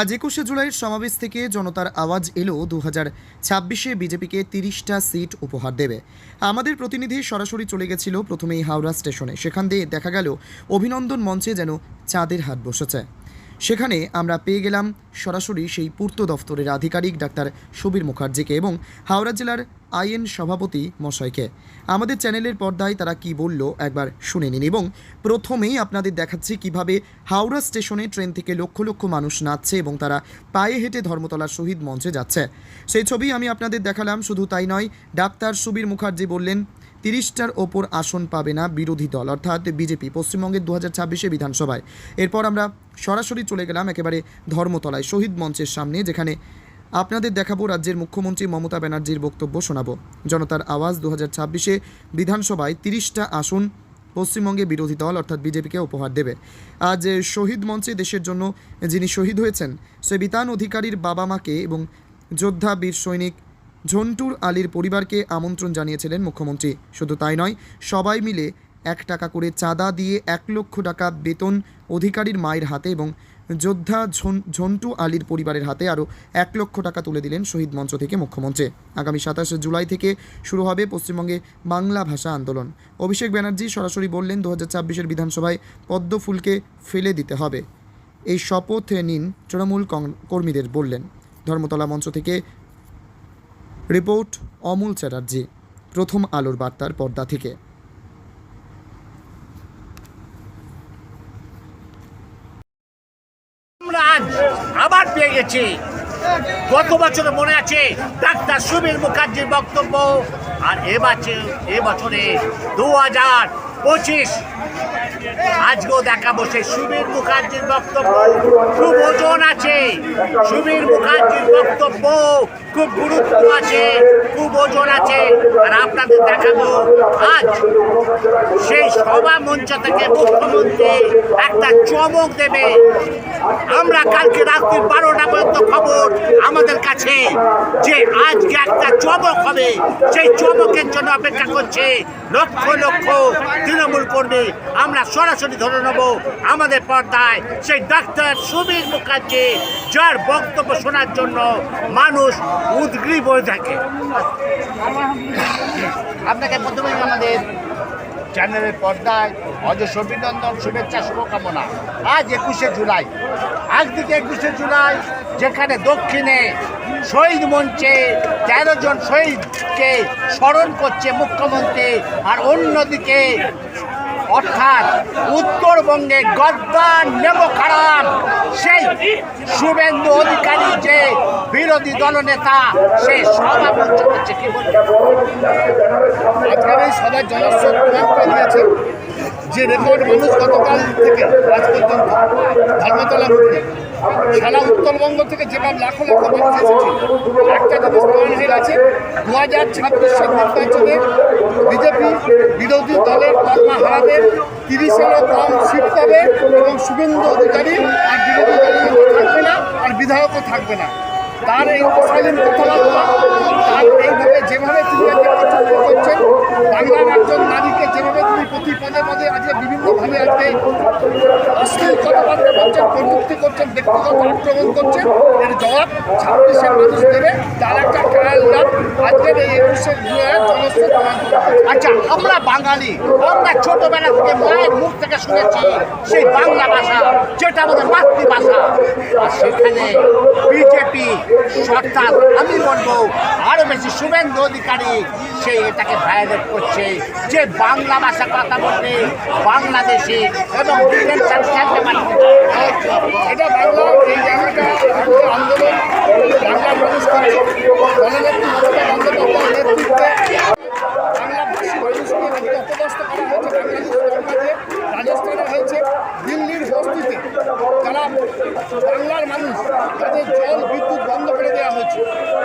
আজ একুশে জুলাইয়ের সমাবেশ থেকে জনতার আওয়াজ এলো। দু হাজার ছাব্বিশে বিজেপিকে তিরিশটা সিট উপহার দেবে। আমাদের প্রতিনিধি সরাসরি চলে গেছিল প্রথমেই হাওড়া স্টেশনে। সেখান দিয়ে দেখা গেল অভিনন্দন মঞ্চে যেন চাঁদের হাট বসেছে। সেখানে আমরা পেয়ে গেলাম সরাসরি সেই পূর্ত দফতরের আধিকারিক ডাক্তার সুবীর মুখার্জিকে এবং হাওড়া জেলার আইএন সভাপতি মশাইকে। আমাদের চ্যানেলের পর্দায় তারা কি বলল একবার শুনে নিন এবং প্রথমেই আপনাদের দেখাচ্ছি কীভাবে হাওড়া স্টেশনে ট্রেন থেকে লক্ষ লক্ষ মানুষ নাচছে এবং তারা পায়ে হেঁটে ধর্মতলার শহীদ মঞ্চে যাচ্ছে। সেই ছবি আমি আপনাদের দেখালাম, শুধু তাই নয়, ডাক্তার সুবীর মুখার্জি বললেন, তিরিশটার ওপর আসন পাবে না বিরোধী দল, অর্থাৎ বিজেপি পশ্চিমবঙ্গের দু হাজার ছাব্বিশে বিধানসভায়। এরপর আমরা সরাসরি চলে গেলাম একেবারে ধর্মতলায়, শহীদ মঞ্চের সামনে, যেখানে আপনাদের দেখাবো রাজ্যের মুখ্যমন্ত্রী মমতা ব্যানার্জির বক্তব্য শোনাবো। জনতার আওয়াজ দু হাজার ছাব্বিশে বিধানসভায় তিরিশটা আসন পশ্চিমবঙ্গে বিরোধী দল অর্থাৎ বিজেপিকে উপহার দেবে। আজ শহীদ মঞ্চে দেশের জন্য যিনি শহীদ হয়েছেন সে বিতান অধিকারীর বাবা মাকে এবং যোদ্ধা বীর সৈনিক ঝন্টুর আলীর পরিবারকে আমন্ত্রণ জানিয়েছিলেন মুখ্যমন্ত্রী। শুধু তাই নয়, সবাই মিলে এক টাকা করে চাঁদা দিয়ে এক লক্ষ টাকা বেতন অধিকারীর মায়ের হাতে এবং যোদ্ধা ঝন- ঝন্টু আলীর পরিবারের হাতে আরও এক লক্ষ টাকা তুলে দিলেন শহীদ মঞ্চ থেকে মুখ্যমন্ত্রী। আগামী সাতাশে জুলাই থেকে শুরু হবে পশ্চিমবঙ্গে বাংলা ভাষা আন্দোলন। অভিষেক ব্যানার্জি সরাসরি বললেন দু হাজার বিধানসভায় পদ্ম ফুলকে ফেলে দিতে হবে। এই শপথ নিন তৃণমূল কর্মীদের বললেন। ধর্মতলা মঞ্চ থেকে রিপোর্ট অমূল চ্যাটার্জি। প্রথম আলোর বার্তার পর্দা থেকে আমরা আজ পেয়ে গত বছর মনে আছে ডাক্তার সুবীর মুখার্জির বক্তব্য, আর এবছর এবছরে দু হাজার পঁচিশ আজকেও দেখাবো সেই সুবীর মুখার্জির বক্তব্য। খুব ওজন আছে। সুবীর মুখার্জির বক্তব্য খুব গুরুত্ব আছে, খুব ওজন আছে। আর আপনাদের দেখাবো আজ সেই সভা মঞ্চ থেকে মুখ্যমন্ত্রী একটা চমক দেবে। আমরা কালকে রাত্রি বারোটা পর্যন্ত খবর আমাদের কাছে যে আজকে একটা চমক হবে। সেই চমকের জন্য অপেক্ষা করছে লক্ষ লক্ষ তৃণমূল কর্মী। আমরা সরাসরি ধরে নেব আমাদের পর্দায় সেই ডাক্তার সুবীর মুখার্জি, যার বক্তব্য শোনার জন্য মানুষ উদ্গ্রীব হয়ে থাকে। আপনাকে প্রথমেই আমাদের চ্যানেলের পর্দায় অজস্র অভিনন্দন, শুভেচ্ছা, শুভকামনা। আজ একুশে জুলাই। একদিকে একুশে জুলাই, যেখানে দক্ষিণে শহীদ মঞ্চে তেরো জন শহীদকে স্মরণ করছে মুখ্যমন্ত্রী, আর অন্যদিকে অর্থাৎ উত্তরবঙ্গে গদ্দার নেব খারাপ সেই শুভেন্দু অধিকারী যে বিরোধী দলনেতা, সে সভাপতি করছে, কি বলছে সবাই দিয়েছে। যে রেকর্ড মানুষ গতকাল থেকে আজ পর্যন্ত ধর্মতলা সারা উত্তরবঙ্গ থেকে যেভাবে লাখো লাখো মানুষ এসেছে, একটা জিনিস গেছে দু হাজার ছাব্বিশের নির্বাচনে বিজেপি বিরোধী দলের তকমা হারাবে তিরিশেরও কম সিট পাবে এবং শুভেন্দু অধিকারী আর বিরোধী দলের থাকবে না আর বিধায়কও থাকবে না। তার এই অশালীন কথাবার্তা, তার এইভাবে যেভাবে তিনি করছেন, বাংলার একজন নারীকে যেভাবে প্রতি পদে পদে আজকে বিভিন্নভাবে আজকে অশ্লীল কথাবার্তা বলছেন প্রযুক্তি করছেন, ব্যক্তিগত আক্রমণ করছেন। এর জবাব ছাব্বিশে মানুষ দেবে তার একটা ট্রায়াল রান আজকের এই একুশে। আচ্ছা আমরা বাঙালি, আমরা ছোটবেলা থেকে মায়ের মুখ থেকে শুনেছি সেই বাংলা ভাষা, যেটা আমাদের মাতৃভাষা। আর সেখানে বিজেপি, সরকার, আমি বলব আরও বেশি শুভেন্দু অধিকারী সে এটাকে ভায়োলেট করছে যে বাংলা ভাষা কথা বলবে বাংলাদেশি নেতৃত্বে বাংলা ভাষী মানুষকে আজকে অপদস্থ করা হয়েছে বাংলাদেশ সরকারে রাজস্থানে হয়েছে দিল্লির বস্তিতে যারা বাংলার মানুষ তাদের জল বিদ্যুৎ বন্ধ করে দেওয়া হয়েছে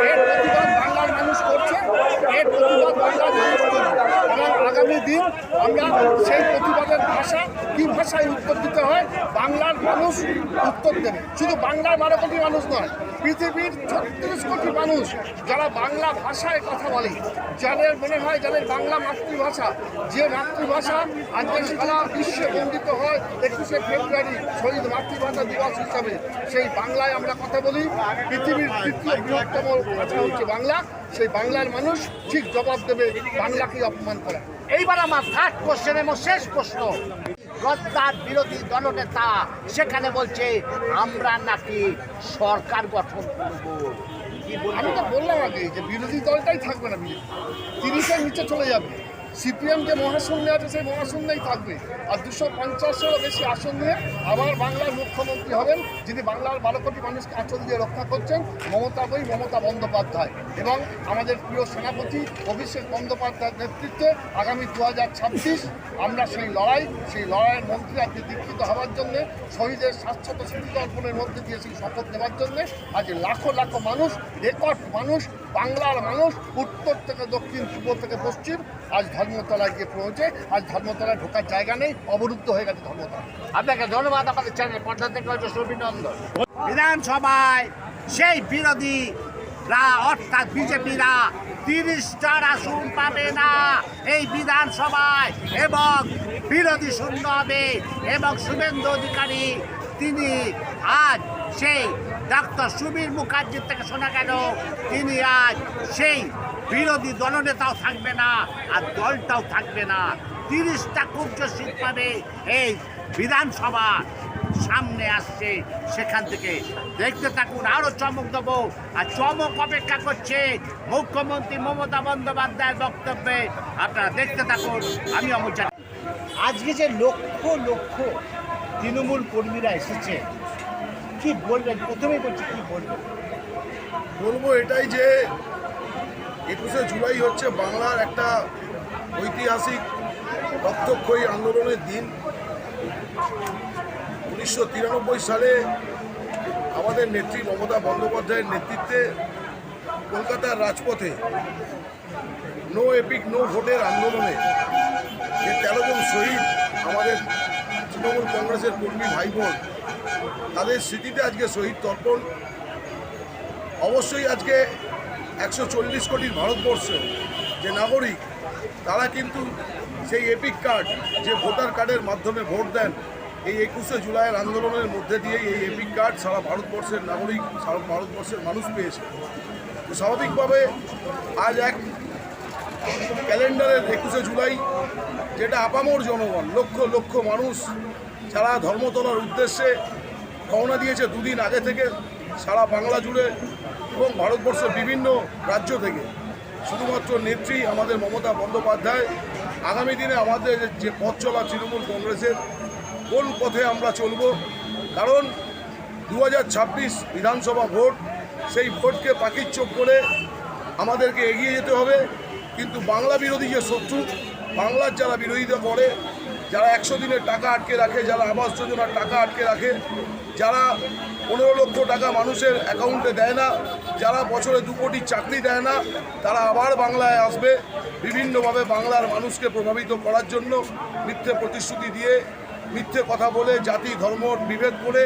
এর প্রতিবাদ বাংলার মানুষ করছে এর প্রতিবাদ বাংলার মানুষ করবে এবং আগামী দিন আমরা সেই প্রতিবাদের ভাষা কি ভাষায় উত্তর দিতে হয় বাংলার মানুষ উত্তর দেবে শুধু বাংলার বারো কোটি মানুষ নয় পৃথিবীর ছত্রিশ কোটি মানুষ যারা বাংলা ভাষায় কথা বলে, যাদের মনে হয় যাদের বাংলা মাতৃভাষা, যে মাতৃভাষা আজকে সারা বিশ্বে বন্দিত হয় একুশে ফেব্রুয়ারি শহীদ মাতৃভাষা দিবস হিসাবে। সেই বাংলায় আমরা কথা বলি। পৃথিবীর তৃতীয় বৃহত্তম ভাষা হচ্ছে বাংলা। সেই বাংলার মানুষ ঠিক জবাব দেবে বাংলাকে অপমান করা। এইবার আমার থার্ড কোশ্চেন এবং শেষ প্রশ্ন। গদ্দার বিরোধী দলনেতা, সেখানে বলছে, আমরা নাকি সরকার গঠন করব। আমি তো বললাম আগে যে বিরোধী দলটাই থাকবে না, তিরিশের নিচে চলে যাবে। সিপিএম যে মহাশূন্যে আছে, সেই মহাশূন্যেই থাকবে। আর দুশো পঞ্চাশেরও বেশি আসন নিয়ে আবার বাংলার মুখ্যমন্ত্রী হবেন, যিনি বাংলার বারো কোটি মানুষকে আঁচল দিয়ে রক্ষা করছেন, মমতা বই, মমতা বন্দ্যোপাধ্যায়। এবং আমাদের প্রিয় সেনাপতি অভিষেক বন্দ্যোপাধ্যায়ের নেতৃত্বে আগামী দু হাজার ছাব্বিশ আমরা সেই লড়াই, সেই লড়াইয়ের মন্ত্রী আজকে দীক্ষিত হওয়ার জন্য, শহীদের শাশ্বত স্মৃতিতর্পণের মধ্যে দিয়ে সেই শপথ নেওয়ার জন্য আজ লাখো লাখো মানুষ, রেকর্ড মানুষ, বাংলার মানুষ, উত্তর থেকে দক্ষিণ, পূর্ব থেকে পশ্চিম আজ ধর্মতলায় গিয়ে পৌঁছে, আজ ধর্মতলায় ঢোকার জায়গা নেই, অবরুদ্ধ হয়ে গেছে ধর্মতলা। আপনাকে ধন্যবাদ, আমাদের চ্যানেল পর্দা থেকে অভিনন্দন বিধানসভায় সেই বিরোধীরা অর্থাৎ বিজেপিরা তিরিশটার আসন পাবে না। এই বিধানসভায় এবং বিরোধী শূন্য হবে এবং শুভেন্দু অধিকারী, তিনি আজ সেই ডাক্তার সুবীর মুখার্জির থেকে শোনা গেল, তিনি আজ সেই বিরোধী দলনেতাও থাকবে না, আর দলটাও থাকবে না। তিরিশটা কুব্জ সিট পাবে এই বিধানসভা। সামনে আসছে, সেখান থেকে দেখতে থাকুন, আরও চমক দেবো। আর চমক অপেক্ষা করছে মুখ্যমন্ত্রী মমতা বন্দ্যোপাধ্যায়ের বক্তব্যে। আপনারা দেখতে থাকুন, আমি অমর। আজকে যে লক্ষ লক্ষ তৃণমূল কর্মীরা এসেছে, কি বলবেন? প্রথমেই বলছি, কি বলবেন? বলব এটাই যে একুশে জুলাই হচ্ছে বাংলার একটা ঐতিহাসিক রক্তক্ষয়ী আন্দোলনের দিন। উনিশশো তিরানব্বই সালে আমাদের নেত্রী মমতা বন্দ্যোপাধ্যায়ের নেতৃত্বে কলকাতার রাজপথে নো এপিক নো ভোটের আন্দোলনে যে তেরো জন শহীদ আমাদের তৃণমূল কংগ্রেসের কর্মী ভাই বোন তাদের স্মৃতিতে আজকে শহীদ তর্পণ। অবশ্যই আজকে একশো চল্লিশ কোটির ভারতবর্ষ যে নাগরিক, তারা কিন্তু সেই এপিক কার্ড যে ভোটার কার্ডের মাধ্যমে ভোট দেন, এই একুশে জুলাইয়ের আন্দোলনের মধ্যে দিয়েই এই এপিক কার্ড সারা ভারতবর্ষের নাগরিক, সারা ভারতবর্ষের মানুষ পেয়েছে। তো স্বাভাবিকভাবে আজ এক ক্যালেন্ডারের একুশে জুলাই, যেটা আপামর জনগণ, লক্ষ লক্ষ মানুষ যারা ধর্মতলার উদ্দেশ্যে রওনা দিয়েছে দুদিন আগে থেকে, সারা বাংলা জুড়ে এবং ভারতবর্ষের বিভিন্ন রাজ্য থেকে শুধুমাত্র নেত্রী আমাদের মমতা বন্দ্যোপাধ্যায়, আগামী দিনে আমাদের যে পথ চলা তৃণমূল কংগ্রেসের, কোন পথে আমরা চলব? কারণ দু হাজার ছাব্বিশ বিধানসভা ভোট, সেই ভোটকে পাখির চোখ করে আমাদেরকে এগিয়ে যেতে হবে। কিন্তু বাংলা বিরোধী যে শত্রু, বাংলার যারা বিরোধিতা করে, যারা একশো দিনের টাকা আটকে রাখে, যারা আবাস যোজনার টাকা আটকে রাখে, যারা পনেরো লক্ষ টাকা মানুষের অ্যাকাউন্টে দেয় না যারা বছরে দু কোটি চাকরি দেয় না, তারা আবার বাংলায় আসবে বিভিন্নভাবে বাংলার মানুষকে প্রভাবিত করার জন্য, মিথ্যে প্রতিশ্রুতি দিয়ে, মিথ্যে কথা বলে, জাতি, ধর্ম, বিভেদ করে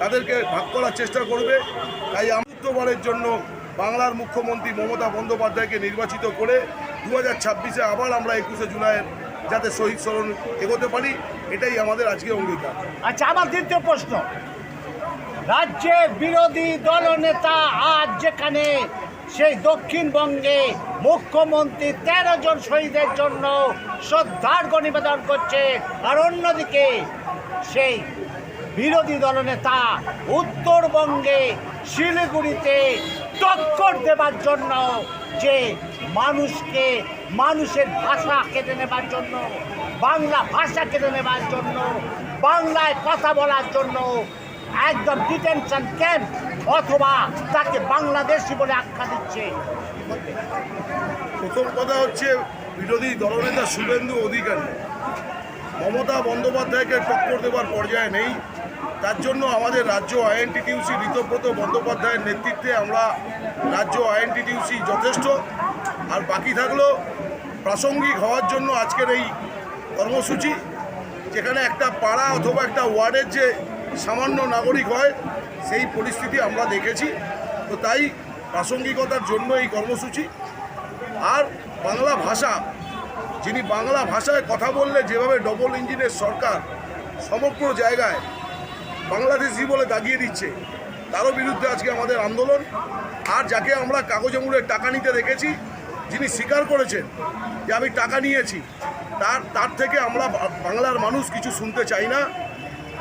তাদেরকে ভাগ করার চেষ্টা করবে। তাই আমৃত্যবারের জন্য বাংলার মুখ্যমন্ত্রী মমতা বন্দ্যোপাধ্যায়কে নির্বাচিত করে দু হাজার ছাব্বিশে আবার আমরা একুশে জুলাইয়ের যাতে শহীদ স্মরণ এগোতে পারি, এটাই আমাদের আজকে অঙ্গীকার। আচ্ছা আমার দ্বিতীয় প্রশ্ন। রাজ্যের বিরোধী দলনেতা আজ যেখানে, সেই দক্ষিণবঙ্গে মুখ্যমন্ত্রী তেরো জন শহীদের জন্য শ্রদ্ধার্ঘ্য নিবেদন করছে। আর অন্যদিকে, সেই বিরোধী দলনেতা উত্তরবঙ্গে শিলিগুড়িতে টক্কর দেবার জন্য, যে মানুষকে, মানুষের ভাষা কেটে নেবার জন্য, বাংলা ভাষা কেটে নেবার জন্য, বাংলায় কথা বলার জন্য একদম ডিটেনশন ক্যাম্প অথবা তাকে বাংলাদেশি বলে আখ্যা দিচ্ছে। প্রথম কথা হচ্ছে বিরোধী দলনেতা শুভেন্দু অধিকারী। মমতা বন্দ্যোপাধ্যায়কে টক্কর দেওয়ার পর্যায়ে নেই। তার জন্য আমাদের রাজ্য আইএনটিটিউসি ঋতব্রত বন্দ্যোপাধ্যায়ের নেতৃত্বে আমরা রাজ্য আইএনটিটিউসি যথেষ্ট। আর বাকি থাকল প্রাসঙ্গিক হওয়ার জন্য আজকের এই কর্মসূচি, যেখানে একটা পাড়া অথবা একটা ওয়ার্ডের যে সামান্য নাগরিক হয়, সেই পরিস্থিতি আমরা দেখেছি। তো তাই প্রাসঙ্গিকতার জন্য এই কর্মসূচি। আর বাংলা ভাষা, যিনি বাংলা ভাষায় কথা বললে যেভাবে ডবল ইঞ্জিনের সরকার সমগ্র জায়গায় বাংলাদেশি বলে দাগিয়ে দিচ্ছে, তারও বিরুদ্ধে আজকে আমাদের আন্দোলন। আর যাকে আমরা কাগজে মুড়ে টাকা নিতে দেখেছি, যিনি স্বীকার করেছেন যে আমি টাকা নিয়েছি, তার তার থেকে আমরা বাংলার মানুষ কিছু শুনতে চাই না।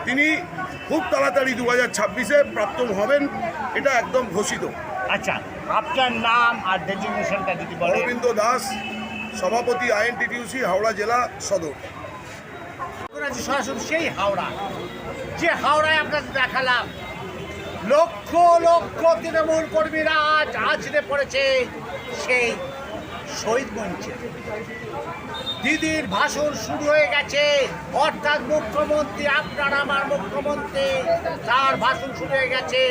তিনি খুব তাড়াতাড়ি দু হাজার ছাব্বিশে প্রাপ্ত হবেন এটা একদম ঘোষিত। আচ্ছা আপনার নাম আর ডেজিগনেশনটা যদি বলেন। অরবিন্দ দাস সভাপতি আইএনটিটিউসি হাওড়া জেলা সদর। সরাসরি সেই হাওড়া। যে হাওড়ায় আপনাদের দেখালাম লক্ষ লক্ষ তৃণমূল কর্মীরা আজ আছড়ে পড়েছে সেই শহীদ মঞ্চে। দিদির ভাষণ শুরু হয়ে গেছে। অর্থাৎ মুখ্যমন্ত্রী, আপনার আমার মুখ্যমন্ত্রী, তার ভাষণ শুরু হয়ে গেছে।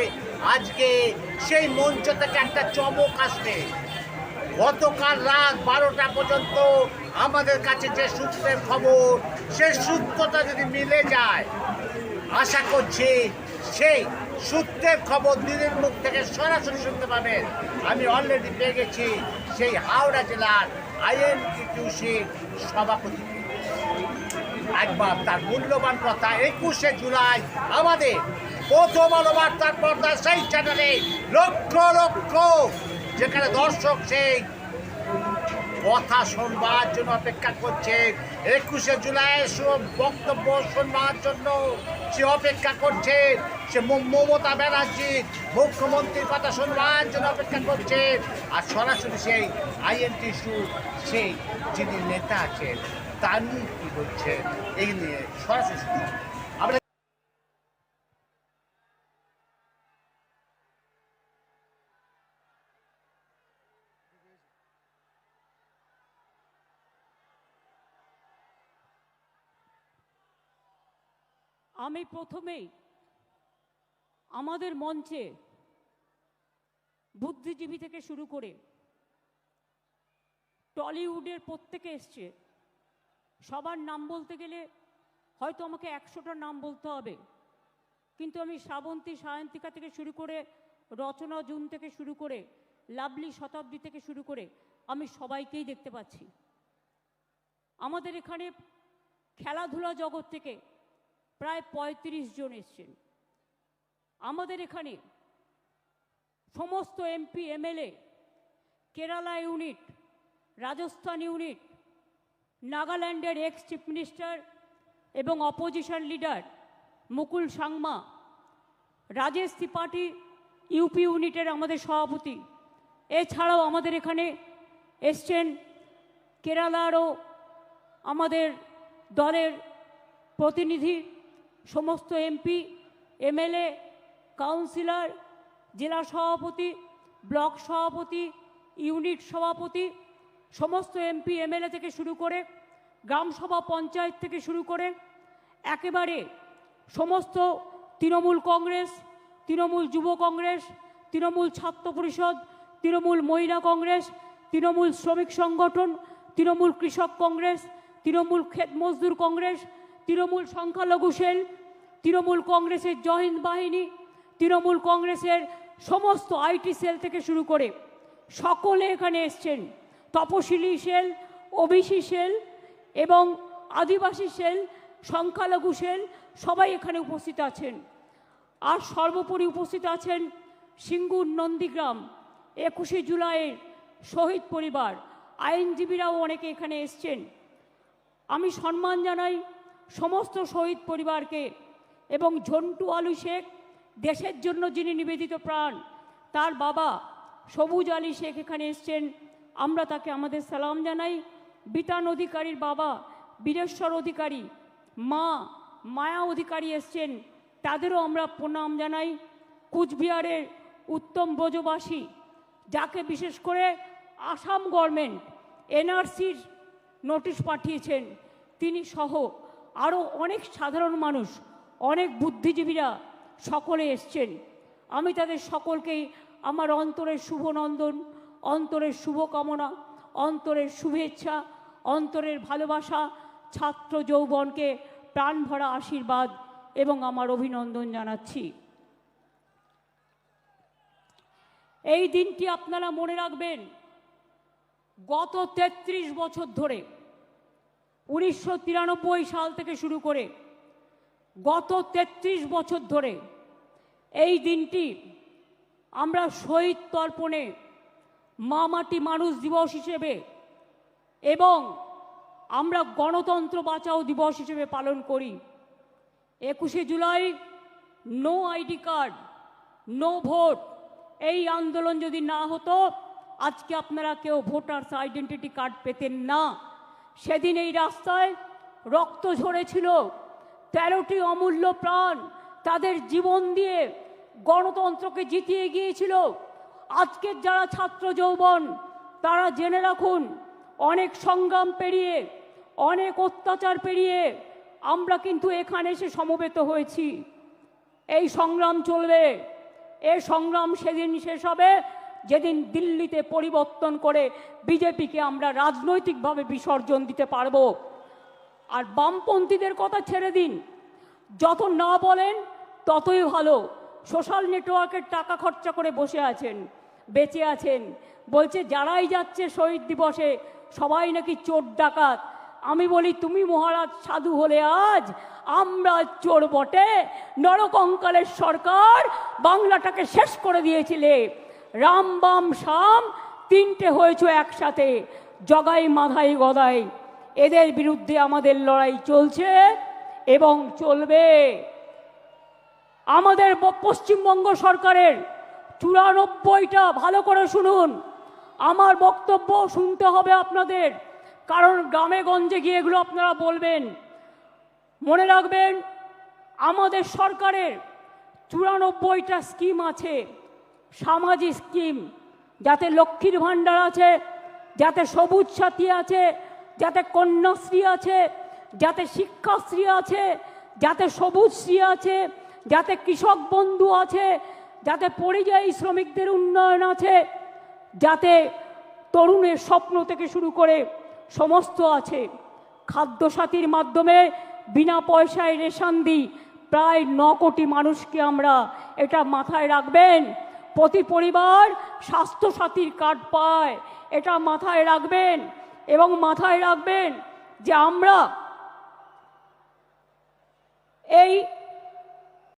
আজকে সেই মঞ্চ থেকে একটা চমক আসবে গতকাল রাত বারোটা পর্যন্ত আমাদের কাছে যে সূত্রের খবর সেই সূত্রটা যদি মিলে যায়, আশা করছি সেই সূত্রের খবর দিদির মুখ থেকে সরাসরি শুনতে পাবেন। আমি অলরেডি পেয়ে গেছি সেই হাওড়া জেলার আইএনটিটিউসির সভাপতি। একবার তার মূল্যবান কথা একুশে জুলাই আমাদের প্রথম আলো বার্তার পর্দা সেই চ্যানেলে লক্ষ লক্ষ, যেখানে দর্শক সেই কথা শুনবার জন্য অপেক্ষা করছে। একুশে জুলাই সব বক্তব্য শুনবার জন্য সে অপেক্ষা করছে। সে মমতা ব্যানার্জি মুখ্যমন্ত্রীর কথা শুনবার জন্য অপেক্ষা করছে। আর সরাসরি সেই আইএনটি সু সেই যিনি নেতা আছেন তার কি বলছে এই নিয়ে সরাসরি শুনব। আমরা আমি প্রথমেই আমাদের মঞ্চে বুদ্ধিজীবী থেকে শুরু করে টলিউডের প্রত্যেকে এসছে। সবার নাম বলতে গেলে হয়তো আমাকে একশোটা নাম বলতে হবে। কিন্তু আমি শ্রাবন্তী, সায়ন্তিকা থেকে শুরু করে রচনা, জুন থেকে শুরু করে লাভলি শতাব্দী থেকে শুরু করে আমি সবাইকেই দেখতে পাচ্ছি। আমাদের এখানে খেলাধুলা জগৎ থেকে প্রায় পঁয়ত্রিশ জন এসছেন। আমাদের এখানে সমস্ত MP, MLA, Kerala unit, Rajasthan unit, নাগাল্যান্ডের এক্স চিফ মিনিস্টার এবং opposition leader Mukul Sangma, Rajesh Tripathi UP ইউনিটের আমাদের সভাপতি। এছাড়াও আমাদের এখানে এসছেন কেরালারও আমাদের দলের প্রতিনিধি সমস্ত এমপি, এমএলএ, কাউন্সিলর, জেলা সভাপতি, ব্লক সভাপতি, ইউনিট সভাপতি, সমস্ত এমপি, এমএলএ থেকে শুরু করে গ্রামসভা পঞ্চায়েত থেকে শুরু করে একেবারে সমস্ত তৃণমূল কংগ্রেস, তৃণমূল যুব কংগ্রেস, তৃণমূল ছাত্র পরিষদ, তৃণমূল মহিলা কংগ্রেস, তৃণমূল শ্রমিক সংগঠন, তৃণমূল কৃষক কংগ্রেস, তৃণমূল ক্ষেত মজদুর কংগ্রেস তৃণমূল সংখ্যালঘু সেল, তৃণমূল কংগ্রেসের জহিন্দ বাহিনী, তৃণমূল কংগ্রেসের সমস্ত আইটি সেল থেকে শুরু করে সকলে এখানে এসছেন। তপশিলি সেল, ওবিসি সেল এবং আদিবাসী সেল, সংখ্যালঘু সেল সবাই এখানে উপস্থিত আছেন। আর সর্বোপরি উপস্থিত আছেন সিঙ্গুর নন্দীগ্রাম, একুশে জুলাইয়ের শহীদ পরিবার। আইনজীবীরাও অনেকে এখানে এসছেন। আমি সম্মান জানাই সমস্ত শহীদ পরিবারকে এবং ঝন্টু আলু শেখ, দেশের জন্য যিনি নিবেদিত প্রাণ, তার বাবা সবুজ আলী শেখ এখানে এসছেন। আমরা তাকে আমাদের সালাম জানাই। বিতান অধিকারীর বাবা বীরেশ্বর অধিকারী, মা মায়া অধিকারী এসছেন। তাদেরও আমরা প্রণাম জানাই। কুচবিহারের উত্তম ব্রজবাসী, যাকে বিশেষ করে আসাম গভর্নমেন্ট, এনআরসির নোটিশ পাঠিয়েছেন। তিনি সহ আরও অনেক সাধারণ মানুষ, অনেক বুদ্ধিজীবীরা সকলে এসছেন। আমি তাদের সকলকেই আমার অন্তরের শুভ নন্দন অন্তরের শুভকামনা, অন্তরের শুভেচ্ছা, অন্তরের ভালোবাসা ছাত্র যৌবনকে প্রাণ ভরা আশীর্বাদ এবং আমার অভিনন্দন জানাচ্ছি। এই দিনটি আপনারা মনে রাখবেন, গত তেত্রিশ বছর ধরে উনিশশো তিরানব্বই সাল থেকে শুরু করে গত তেত্রিশ বছর ধরে এই দিনটি আমরা শহীদ তর্পণে মা মাটি মানুষ দিবস হিসেবে এবং আমরা গণতন্ত্র বাঁচাও দিবস হিসেবে পালন করি। একুশে July, no ID card, no vote, এই আন্দোলন যদি না হতো, আজকে আপনারা কেউ ভোটার্স আইডেন্টিটি কার্ড পেতেন না। সেদিন এই রাস্তায় রক্ত ঝরেছিল। তেরোটি অমূল্য প্রাণ তাদের জীবন দিয়ে গণতন্ত্রকে জিতিয়ে গিয়েছিল। আজকের যারা ছাত্র যৌবন, তারা জেনে রাখুন, অনেক সংগ্রাম পেরিয়ে, অনেক অত্যাচার পেরিয়ে আমরা কিন্তু এখানে এসে সমবেত হয়েছি। এই সংগ্রাম চলবে। এ সংগ্রাম সেদিন শেষ হবে। যেদিন দিল্লিতে পরিবর্তন করে বিজেপিকে আমরা রাজনৈতিকভাবে বিসর্জন দিতে পারব। আর বামপন্থীদের কথা ছেড়ে দিন। যত না বলেন, ততই ভালো। সোশ্যাল নেটওয়ার্কের টাকা খরচা করে বসে আছেন, বেঁচে আছেন। বলছে, যারাই যাচ্ছে শহীদ দিবসে, সবাই নাকি চোর ডাকাত। আমি বলি, তুমি মহারাজ সাধু হলে আজ আমরা চোর বটে। নরকঙ্কালের সরকার বাংলাটাকে শেষ করে দিয়েছিলে। রাম বাম শাম তিনটে হয়েছে একসাথে। জগাই মাধাই গদাই। এদের বিরুদ্ধে আমাদের লড়াই চলছে এবং চলবে। আমাদের পশ্চিমবঙ্গ সরকারের চুরানব্বইটা ভালো করে শুনুন। আমার বক্তব্য শুনতে হবে আপনাদের, কারণ গ্রামে গঞ্জে গিয়ে এগুলো আপনারা বলবেন। মনে রাখবেন, আমাদের সরকারের চুরানব্বইটা স্কিম আছে। সামাজিক স্কিম, যাতে লক্ষ্মীর ভাণ্ডার আছে, যাতে সবুজ সাথী আছে, যাতে কন্যাশ্রী আছে, যাতে শিক্ষাশ্রী আছে, যাতে সবুজশ্রী আছে, যাতে কৃষক বন্ধু আছে, যাতে পরিযায়ী শ্রমিকদের উন্নয়ন আছে, যাতে তরুণের স্বপ্ন থেকে শুরু করে সমস্ত আছে। খাদ্যসাথীর মাধ্যমে বিনা পয়সায় রেশন দিই, প্রায় ন কোটি মানুষকে আমরা এটা মাথায় রাখবেন। প্রতি পরিবার স্বাস্থ্যসাথীর কার্ড পায়। এটা মাথায় রাখবেন এবং মাথায় রাখবেন যে আমরা এই